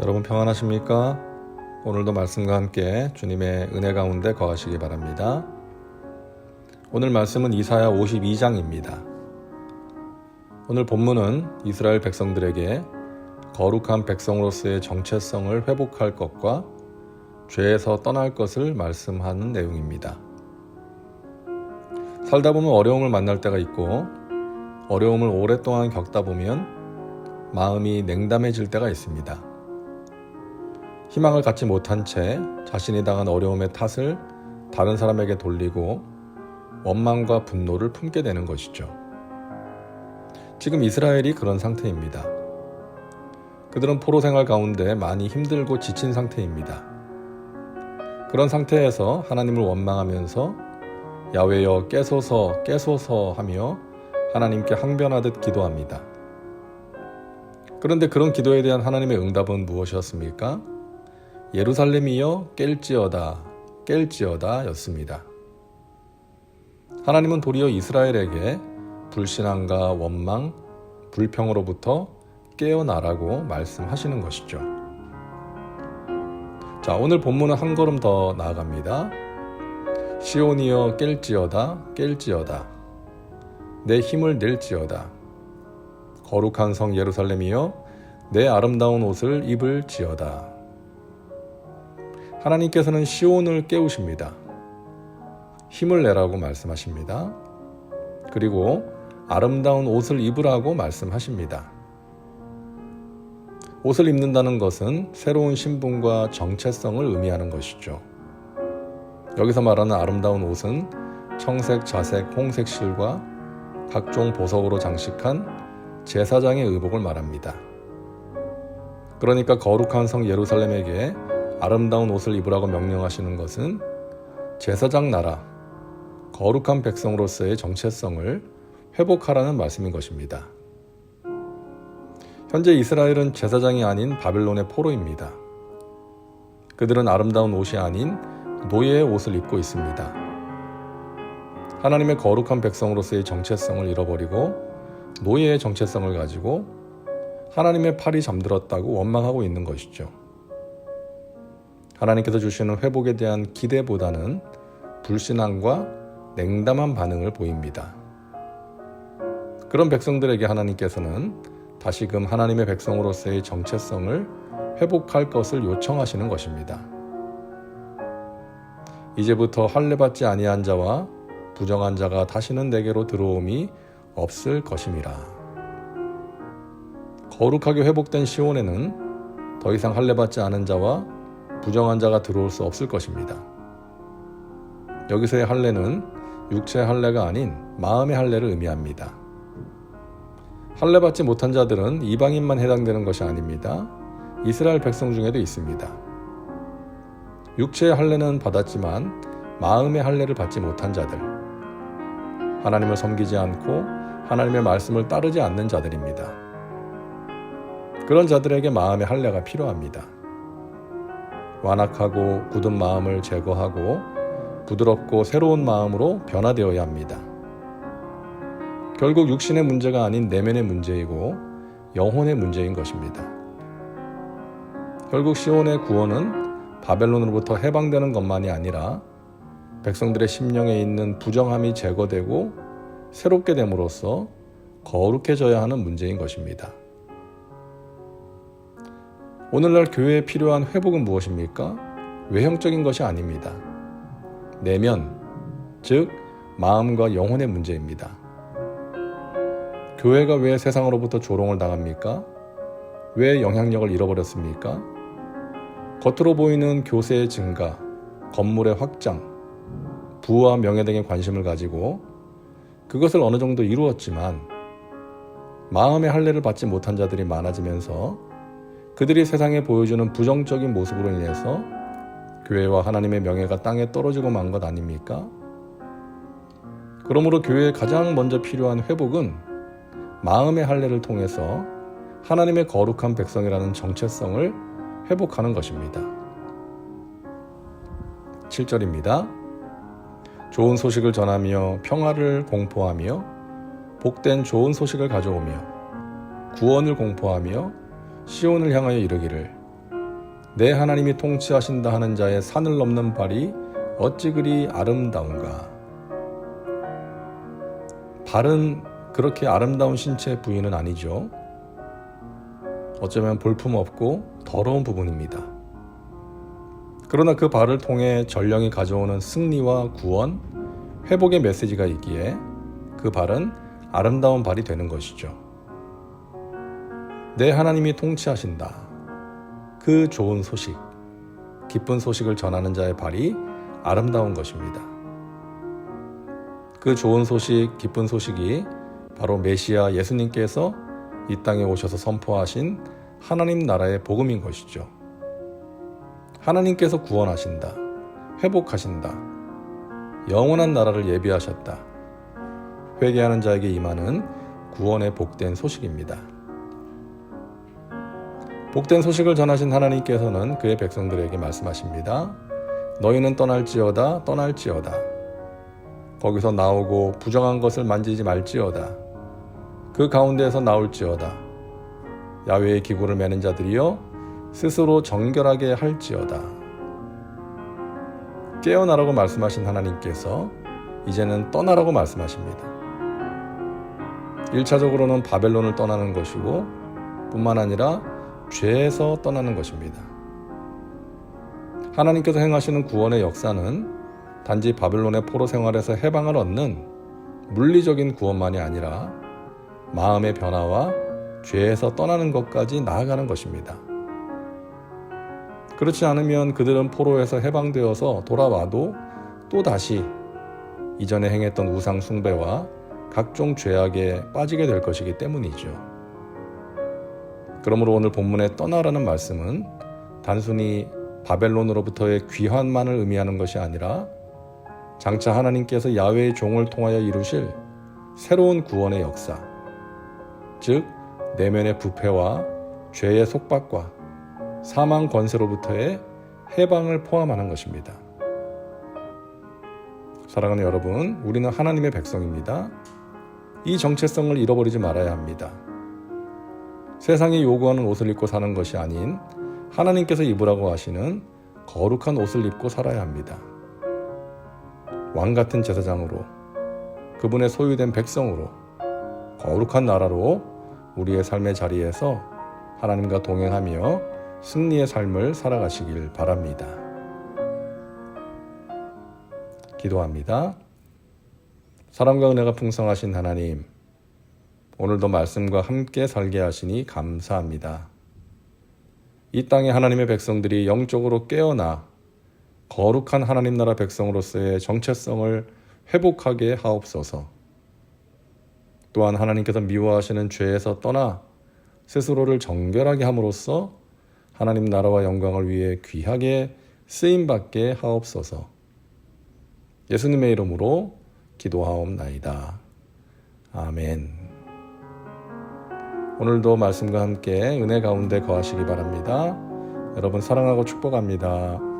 여러분 평안하십니까? 오늘도 말씀과 함께 주님의 은혜 가운데 거하시기 바랍니다. 오늘 말씀은 이사야 52장입니다. 오늘 본문은 이스라엘 백성들에게 거룩한 백성으로서의 정체성을 회복할 것과 죄에서 떠날 것을 말씀하는 내용입니다. 살다 보면 어려움을 만날 때가 있고 어려움을 오랫동안 겪다 보면 마음이 냉담해질 때가 있습니다. 희망을 갖지 못한 채 자신이 당한 어려움의 탓을 다른 사람에게 돌리고 원망과 분노를 품게 되는 것이죠. 지금 이스라엘이 그런 상태입니다. 그들은 포로 생활 가운데 많이 힘들고 지친 상태입니다. 그런 상태에서 하나님을 원망하면서 야외여 깨소서 깨소서 하며 하나님께 항변하듯 기도합니다. 그런데 그런 기도에 대한 하나님의 응답은 무엇이었습니까? 예루살렘이여 깰지어다 깰지어다 였습니다. 하나님은 도리어 이스라엘에게 불신앙과 원망, 불평으로부터 깨어나라고 말씀하시는 것이죠. 자, 오늘 본문은 한 걸음 더 나아갑니다. 시온이여 깰지어다 깰지어다 내 힘을 낼지어다 거룩한 성 예루살렘이여 내 아름다운 옷을 입을지어다 하나님께서는 시온을 깨우십니다. 힘을 내라고 말씀하십니다. 그리고 아름다운 옷을 입으라고 말씀하십니다. 옷을 입는다는 것은 새로운 신분과 정체성을 의미하는 것이죠. 여기서 말하는 아름다운 옷은 청색, 자색, 홍색 실과 각종 보석으로 장식한 제사장의 의복을 말합니다. 그러니까 거룩한 성 예루살렘에게 아름다운 옷을 입으라고 명령하시는 것은 제사장 나라, 거룩한 백성으로서의 정체성을 회복하라는 말씀인 것입니다. 현재 이스라엘은 제사장이 아닌 바벨론의 포로입니다. 그들은 아름다운 옷이 아닌 노예의 옷을 입고 있습니다. 하나님의 거룩한 백성으로서의 정체성을 잃어버리고 노예의 정체성을 가지고 하나님의 팔이 잠들었다고 원망하고 있는 것이죠. 하나님께서 주시는 회복에 대한 기대보다는 불신앙과 냉담한 반응을 보입니다. 그런 백성들에게 하나님께서는 다시금 하나님의 백성으로서의 정체성을 회복할 것을 요청하시는 것입니다. 이제부터 할례 받지 아니한 자와 부정한 자가 다시는 내게로 들어옴이 없을 것임이라. 거룩하게 회복된 시온에는 더 이상 할례 받지 않은 자와 부정한 자가 들어올 수 없을 것입니다. 여기서의 할례는 육체의 할례가 아닌 마음의 할례를 의미합니다. 할례 받지 못한 자들은 이방인만 해당되는 것이 아닙니다. 이스라엘 백성 중에도 있습니다. 육체의 할례는 받았지만 마음의 할례를 받지 못한 자들. 하나님을 섬기지 않고 하나님의 말씀을 따르지 않는 자들입니다. 그런 자들에게 마음의 할례가 필요합니다. 완악하고 굳은 마음을 제거하고 부드럽고 새로운 마음으로 변화되어야 합니다. 결국 육신의 문제가 아닌 내면의 문제이고 영혼의 문제인 것입니다. 결국 시온의 구원은 바벨론으로부터 해방되는 것만이 아니라 백성들의 심령에 있는 부정함이 제거되고 새롭게 됨으로써 거룩해져야 하는 문제인 것입니다. 오늘날 교회에 필요한 회복은 무엇입니까? 외형적인 것이 아닙니다. 내면, 즉, 마음과 영혼의 문제입니다. 교회가 왜 세상으로부터 조롱을 당합니까? 왜 영향력을 잃어버렸습니까? 겉으로 보이는 교세의 증가, 건물의 확장, 부와 명예 등에 관심을 가지고 그것을 어느 정도 이루었지만 마음의 할례를 받지 못한 자들이 많아지면서 그들이 세상에 보여주는 부정적인 모습으로 인해서 교회와 하나님의 명예가 땅에 떨어지고 만 것 아닙니까? 그러므로 교회에 가장 먼저 필요한 회복은 마음의 할례를 통해서 하나님의 거룩한 백성이라는 정체성을 회복하는 것입니다. 7절입니다. 좋은 소식을 전하며 평화를 공포하며 복된 좋은 소식을 가져오며 구원을 공포하며 시온을 향하여 이르기를 내 하나님이 통치하신다 하는 자의 산을 넘는 발이 어찌 그리 아름다운가 발은 그렇게 아름다운 신체의 부위는 아니죠. 어쩌면 볼품 없고 더러운 부분입니다. 그러나 그 발을 통해 전령이 가져오는 승리와 구원, 회복의 메시지가 있기에 그 발은 아름다운 발이 되는 것이죠. 내 하나님이 통치하신다. 그 좋은 소식, 기쁜 소식을 전하는 자의 발이 아름다운 것입니다. 그 좋은 소식, 기쁜 소식이 바로 메시아 예수님께서 이 땅에 오셔서 선포하신 하나님 나라의 복음인 것이죠. 하나님께서 구원하신다. 회복하신다. 영원한 나라를 예비하셨다. 회개하는 자에게 임하는 구원의 복된 소식입니다. 복된 소식을 전하신 하나님께서는 그의 백성들에게 말씀하십니다. 너희는 떠날지어다, 떠날지어다. 거기서 나오고 부정한 것을 만지지 말지어다. 그 가운데에서 나올지어다. 야외의 기구를 매는 자들이여 스스로 정결하게 할지어다. 깨어나라고 말씀하신 하나님께서 이제는 떠나라고 말씀하십니다. 1차적으로는 바벨론을 떠나는 것이고 뿐만 아니라 죄에서 떠나는 것입니다. 하나님께서 행하시는 구원의 역사는 단지 바벨론의 포로 생활에서 해방을 얻는 물리적인 구원만이 아니라 마음의 변화와 죄에서 떠나는 것까지 나아가는 것입니다. 그렇지 않으면 그들은 포로에서 해방되어서 돌아와도 또 다시 이전에 행했던 우상 숭배와 각종 죄악에 빠지게 될 것이기 때문이죠. 그러므로 오늘 본문에 떠나라는 말씀은 단순히 바벨론으로부터의 귀환만을 의미하는 것이 아니라 장차 하나님께서 야외의 종을 통하여 이루실 새로운 구원의 역사, 즉 내면의 부패와 죄의 속박과 사망 권세로부터의 해방을 포함하는 것입니다. 사랑하는 여러분, 우리는 하나님의 백성입니다. 이 정체성을 잃어버리지 말아야 합니다. 세상이 요구하는 옷을 입고 사는 것이 아닌 하나님께서 입으라고 하시는 거룩한 옷을 입고 살아야 합니다. 왕 같은 제사장으로 그분의 소유된 백성으로 거룩한 나라로 우리의 삶의 자리에서 하나님과 동행하며 승리의 삶을 살아가시길 바랍니다. 기도합니다. 사랑과 은혜가 풍성하신 하나님, 오늘도 말씀과 함께 살게 하시니 감사합니다. 이 땅의 하나님의 백성들이 영적으로 깨어나 거룩한 하나님 나라 백성으로서의 정체성을 회복하게 하옵소서. 또한 하나님께서 미워하시는 죄에서 떠나 스스로를 정결하게 함으로써 하나님 나라와 영광을 위해 귀하게 쓰임 받게 하옵소서. 예수님의 이름으로 기도하옵나이다. 아멘. 오늘도 말씀과 함께 은혜 가운데 거하시기 바랍니다. 여러분 사랑하고 축복합니다.